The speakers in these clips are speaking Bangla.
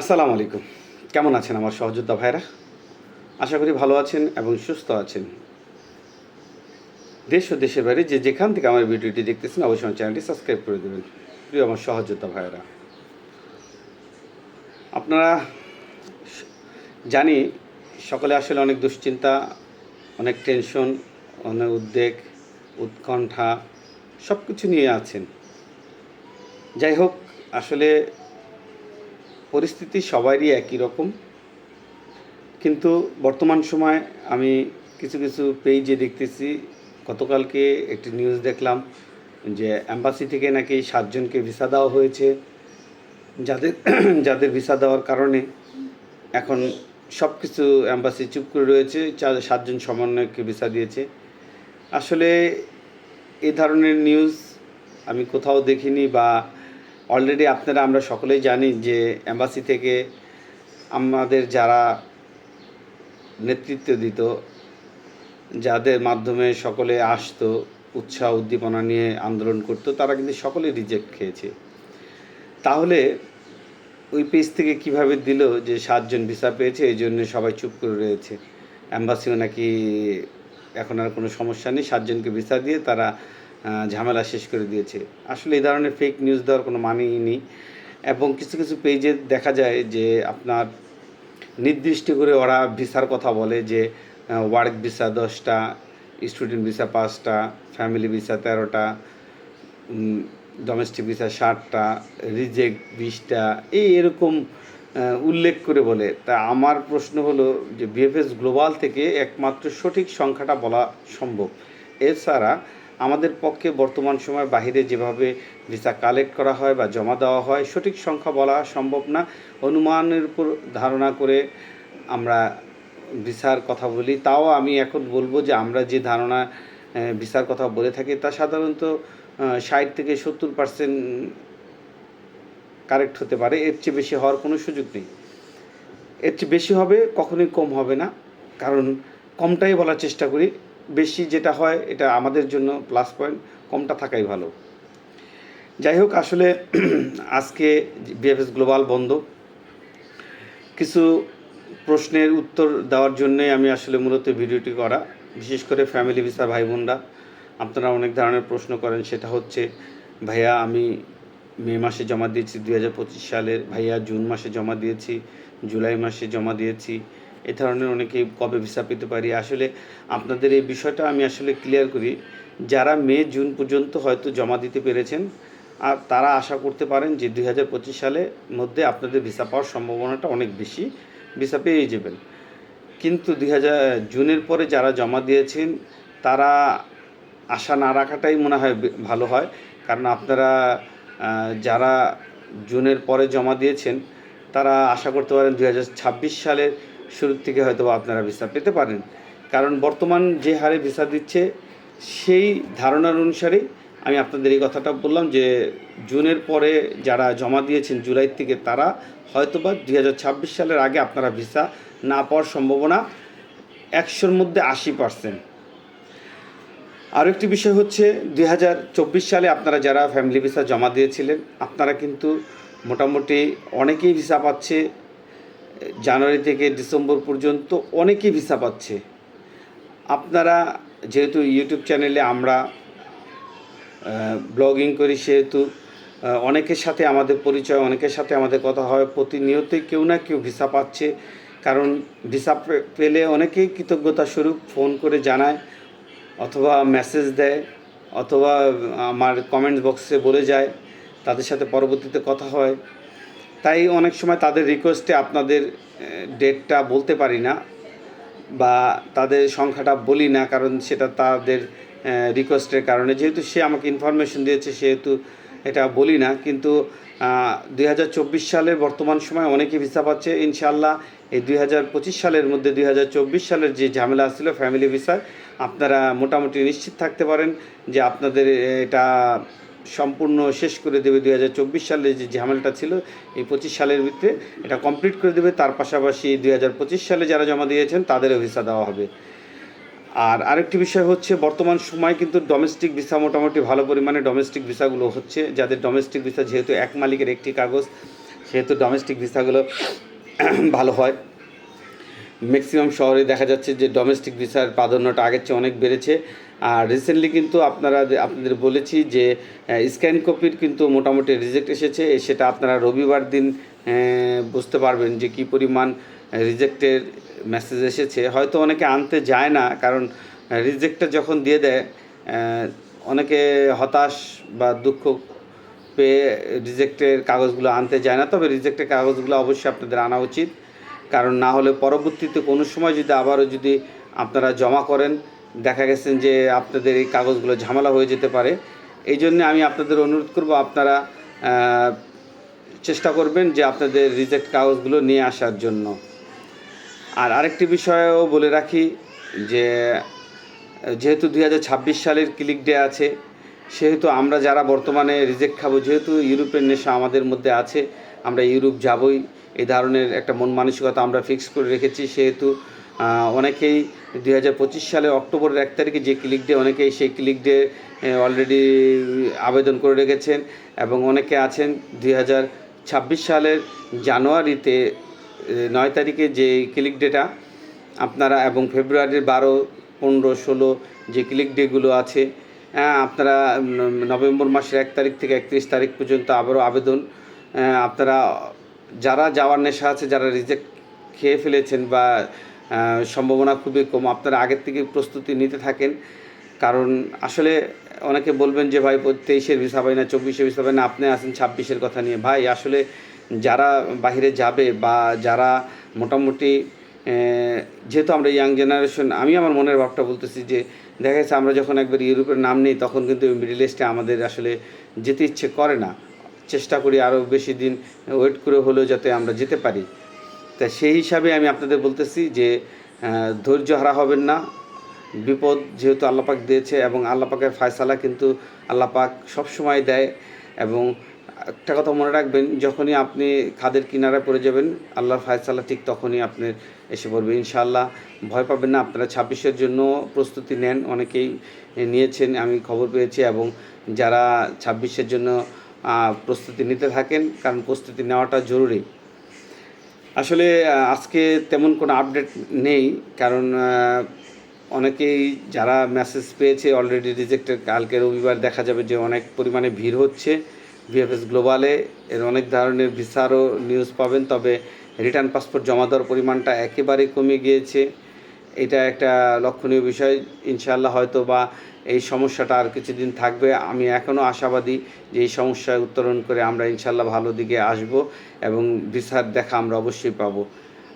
আসসালামু আলাইকুম। কেমন আছেন আমার সহযোদ্ধা ভাইরা? আশা করি ভালো আছেন এবং সুস্থ আছেন। দেশ ও দেশের বাইরে যে যেখান থেকে আমার ভিডিওটি দেখতেছেন, অবশ্যই আমার চ্যানেলটি সাবস্ক্রাইব করে দেবেন। প্রিয় আমার সহযোদ্ধা ভাইরা, আপনারা জানি সকলে আসলে অনেক দুশ্চিন্তা, অনেক টেনশন, অনেক উদ্বেগ, উৎকণ্ঠা সব কিছু নিয়ে আছেন। যাই হোক, আসলে পরিস্থিতি সবারই একই রকম। কিন্তু বর্তমান সময় আমি কিছু কিছু পেজে দেখতেছি। গতকালকে একটি নিউজ দেখলাম যে অ্যাম্বাসি থেকে নাকি সাতজনকে ভিসা দেওয়া হয়েছে। যাদের যাদের ভিসা দেওয়ার কারণে এখন সব কিছু অ্যাম্বাসি চুপ করে রয়েছে। চার সাতজন সমন্বয়কে ভিসা দিয়েছে। আসলে এ ধরনের নিউজ আমি কোথাও দেখিনি বা অলরেডি আপনারা, আমরা সকলেই জানি যে অ্যাম্বাসি থেকে আমাদের যারা নেতৃত্ব দিত, যাদের মাধ্যমে সকলে আসতো, উৎসাহ উদ্দীপনা নিয়ে আন্দোলন করতো, তারা কিন্তু সকলে রিজেক্ট খেয়েছে। তাহলে ওই পেজ থেকে কীভাবে দিল যে সাতজন ভিসা পেয়েছে, এই জন্য সবাই চুপ করে রয়েছে? অ্যাম্বাসিও নাকি এখন আর কোনো সমস্যা নেই, সাতজনকে ভিসা দিয়ে তারা ঝামেলা শেষ করে দিয়েছে। আসলে এই ধরনের ফেক নিউজ দেওয়ার কোনো মানেই নেই। এবং কিছু কিছু পেজে দেখা যায় যে আপনার নির্দিষ্ট করে ওরা ভিসার কথা বলে যে ওয়ার্ক ভিসা দশটা স্টুডেন্ট ভিসা পাঁচটা ফ্যামিলি ভিসা তেরোটা ডোমেস্টিক ভিসা ষাটটা রিজেক্ট বিশটা, এই এরকম উল্লেখ করে বলে। তা আমার প্রশ্ন হলো যে বিএফএস গ্লোবাল থেকে একমাত্র সঠিক সংখ্যাটা বলা সম্ভব। এছাড়া আমাদের পক্ষে বর্তমান সময় বাহিরে যেভাবে ভিসা কালেক্ট করা হয় বা জমা দেওয়া হয়, সঠিক সংখ্যা বলা সম্ভব না। অনুমানের উপর ধারণা করে আমরা ভিসার কথা বলি। তাও আমি এখন বলব যে আমরা যে ধারণা ভিসার কথা বলে থাকি, তা সাধারণত ষাট থেকে সত্তর পার্সেন্ট কারেক্ট হতে পারে। এর চেয়ে বেশি হওয়ার কোনো সুযোগ নেই। এর চেয়ে বেশি হবে, কখনোই কম হবে না। কারণ কমটাই বলার চেষ্টা করি। বেশি যেটা হয়, এটা আমাদের জন্য প্লাস পয়েন্ট কমটা থাকাই ভালো। যাই হোক আসলে আজকে বিএফএস গ্লোবাল বন্ধ। কিছু প্রশ্নের উত্তর দেওয়ার জন্যে আমি আসলে মূলত ভিডিওটি করা। বিশেষ করে ফ্যামিলি ভিসা ভাই বোনরা আপনারা অনেক ধরনের প্রশ্ন করেন, সেটা হচ্ছে, ভাইয়া, আমি মে মাসে জমা দিয়েছি, দুই হাজার পঁচিশ সালের ভাইয়া জুন মাসে জমা দিয়েছি, জুলাই মাসে জমা দিয়েছি। এ ধরনের অনেকে কবে ভিসা পেতে পারি? আসলে আপনাদের এই বিষয়টা আমি আসলে ক্লিয়ার করি। যারা মে, জুন পর্যন্ত হয়তো জমা দিতে পেরেছেন, আর তারা আশা করতে পারেন যে দুই হাজার পঁচিশ সালের মধ্যে আপনাদের ভিসা পাওয়ার সম্ভাবনাটা অনেক বেশি, ভিসা পেয়ে যাবেন। কিন্তু দুই হাজার, জুনের পরে যারা জমা দিয়েছেন, তারা আশা না রাখাটাই মনে হয় ভালো হয়। কারণ আপনারা যারা জুনের পরে জমা দিয়েছেন, তারা আশা করতে পারেন দু ছাব্বিশ সালের শুরুর থেকে হয়তো বা আপনারা ভিসা পেতে পারেন। কারণ বর্তমান যে হারে ভিসা দিচ্ছে, সেই ধারণার অনুসারেই আমি আপনাদের এই কথাটা বললাম যে জুনের পরে যারা জমা দিয়েছেন জুলাই থেকে, তারা দুই হাজার ছাব্বিশ সালের আগে আপনারা ভিসা না পাওয়ার সম্ভাবনা একশোর মধ্যে আশি পার্সেন্ট আরও একটি বিষয় হচ্ছে, দুই হাজার চব্বিশ সালে আপনারা যারা ফ্যামিলি ভিসা জমা দিয়েছিলেন, আপনারা কিন্তু মোটামুটি অনেকেই ভিসা পাচ্ছে। জানুয়ারি থেকে ডিসেম্বর পর্যন্ত অনেকেই ভিসা পাচ্ছে। আপনারা যেহেতু ইউটিউব চ্যানেলে আমরা ব্লগিং করি, সেহেতু অনেকের সাথে আমাদের পরিচয়, অনেকের সাথে আমাদের কথা হয়, প্রতিনিয়তই কেউ না কেউ ভিসা পাচ্ছে। কারণ ভিসা পেলে অনেকেই কৃতজ্ঞতা স্বরূপ ফোন করে জানায়। অথবা মেসেজ দেয়, অথবা আমার কমেন্ট বক্সে বলে যায়, তাদের সাথে পরবর্তীতে কথা হয়। তাই অনেক সময় তাদের রিকোয়েস্টে আপনাদের ডেটটা বলতে পারি না, বা তাদের সংখ্যাটা বলি না, কারণ সেটা তাদের রিকোয়েস্টের কারণে। যেহেতু সে আমাকে ইনফরমেশন দিয়েছে, সেহেতু এটা বলি না, কিন্তু দুই সালের বর্তমান সময় অনেকে ভিসা পাচ্ছে ইনশাল্লাহ এই দুই হাজার পঁচিশ সালের মধ্যে দুই হাজার চব্বিশ সালের যে ঝামেলা ছিল ফ্যামিলি ভিসায় আপনারা মোটামুটি নিশ্চিত থাকতে পারেন যে আপনাদের এটা সম্পূর্ণ শেষ করে দেবে দুই হাজার চব্বিশ সালে যে ঝামেলাটা ছিল, এই পঁচিশ সালের ভিতরে এটা কমপ্লিট করে দেবে। তার পাশাপাশি দুই হাজার পঁচিশ সালে যারা জমা দিয়েছেন, তাদেরও ভিসা দেওয়া হবে। আর আরেকটি বিষয় হচ্ছে, বর্তমান সময় কিন্তু ডোমেস্টিক ভিসা মোটামুটি ভালো পরিমাণে ডোমেস্টিক ভিসাগুলো হচ্ছে। যাদের ডোমেস্টিক ভিসা যেহেতু এক মালিকের একটি কাগজ, সেহেতু ডোমেস্টিক ভিসাগুলো ভালো হয়। ম্যাক্সিমাম শহরে দেখা যাচ্ছে যে ডোমেস্টিক ভিসার প্রাধান্যটা আগের চেয়ে অনেক বেড়েছে। আর রিসেন্টলি কিন্তু আপনারা আপনাদের বলেছি যে স্ক্যান কপির কিন্তু মোটামুটি রিজেক্ট এসেছে। সেটা আপনারা রবিবার দিন বুঝতে পারবেন যে কী পরিমাণ রিজেক্টের মেসেজ এসেছে, হয়তো অনেকে আনতে যায় না, কারণ রিজেক্টটা যখন দিয়ে দেয় অনেকে হতাশ বা দুঃখ পেয়ে রিজেক্টের কাগজগুলো আনতে যায় না, তবে রিজেক্টের কাগজগুলো অবশ্যই আপনাদের আনা উচিত। কারণ না হলে পরবর্তীতে কোনো সময় যদি আবারও যদি আপনারা জমা করেন, দেখা গেছেন যে আপনাদের এই কাগজগুলো ঝামেলা হয়ে যেতে পারে। এই জন্য আমি আপনাদের অনুরোধ করব, আপনারা চেষ্টা করবেন যে আপনাদের রিজেক্ট কাগজগুলো নিয়ে আসার জন্য। আর আরেকটি বিষয়েও বলে রাখি যে, যেহেতু দুই হাজার ছাব্বিশ সালের ক্লিক ডে আছে, সেহেতু আমরা যারা বর্তমানে রিজেক্ট খাব, যেহেতু ইউরোপের নেশা আমাদের মধ্যে আছে, আমরা ইউরোপ যাবই এই ধরনের একটা মন মানসিকতা আমরা ফিক্স করে রেখেছি, সেহেতু অনেকেই দুই হাজার পঁচিশ সালে অক্টোবরের এক তারিখে যে ক্লিক ডে, অনেকেই সেই ক্লিক ডে অলরেডি আবেদন করে রেখেছেন এবং অনেকে আছেন দুই হাজার ছাব্বিশ সালের জানুয়ারিতে নয় তারিখে যে ক্লিক ডেটা আপনারা এবং ফেব্রুয়ারির বারো পনেরো ষোলো যে ক্লিক ডেগুলো আছে হ্যাঁ, আপনারা নভেম্বর মাসের এক তারিখ থেকে একত্রিশ তারিখ পর্যন্ত আবারও আবেদন আপনারা যারা যাওয়ার নেশা আছে যারা রিজেক্ট খেয়ে ফেলেছেন বা সম্ভাবনা খুবই কম আপনারা আগের থেকে প্রস্তুতি নিতে থাকেন। কারণ আসলে অনেকে বলবেন যে ভাই তেইশের ভিসা পাই না চব্বিশের ভিসা পাই না আপনি আছেন ছাব্বিশের কথা নিয়ে। ভাই আসলে যারা বাইরে যাবে বা যারা মোটামুটি যেহেতু আমরা ইয়াং জেনারেশন আমি আমার মনের ভাবটা বলতেছি যে, দেখা যাচ্ছে আমরা যখন একবার ইউরোপের নাম নিই, তখন কিন্তু মিডিল ইস্টে আমাদের আসলে যেতে ইচ্ছে করে না। চেষ্টা করি আরও বেশি দিন ওয়েট করে হলেও যাতে আমরা যেতে পারি। তা সেই হিসাবে আমি আপনাদের বলতেছি যে ধৈর্য হারা হবেন না। বিপদ যেহেতু আল্লাপাক দিয়েছে এবং আল্লাপাকের ফায়সালা কিন্তু আল্লাপাক সবসময় দেয় এবং একটা কথা মনে রাখবেন, যখনই আপনি খাদের কিনারা পড়ে যাবেন, আল্লাহর ফায়সাল্লাহ ঠিক তখনই আপনি এসে পড়বে, ইনশাআল্লাহ। ভয় পাবেন না, আপনারা ছাব্বিশের জন্য প্রস্তুতি নেন, অনেকেই নিয়েছেন, আমি খবর পেয়েছি এবং যারা ছাব্বিশের জন্য প্রস্তুতি নিতে থাকেন, কারণ প্রস্তুতি নেওয়াটা জরুরি। আসলে আজকে তেমন কোনো আপডেট নেই, কারণ অনেকেই যারা মেসেজ পেয়েছে অলরেডি রিজেক্টেড কালকে রবিবার দেখা যাবে যে অনেক পরিমাণে ভিড় হচ্ছে। ভিএফএস গ্লোবালে এর অনেক ধরনের ভিসারও নিউজ পাবেন, তবে রিটার্ন পাসপোর্ট জমা দেওয়ার পরিমাণটা একেবারে কমে গিয়েছে। এটা একটা লক্ষণীয় বিষয়। ইনশাআল্লাহ হয়তো বা এই সমস্যাটা আর কিছুদিন থাকবে। আমি এখনও আশাবাদী যে এই সমস্যা উত্তরণ করে আমরা ইনশাল্লাহ ভালো দিকে আসব এবং ভিসার দেখা আমরা অবশ্যই পাবো।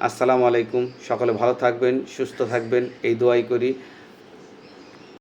আসসালামু আলাইকুম। সকলে ভালো থাকবেন, সুস্থ থাকবেন। এই দোয়াই করি।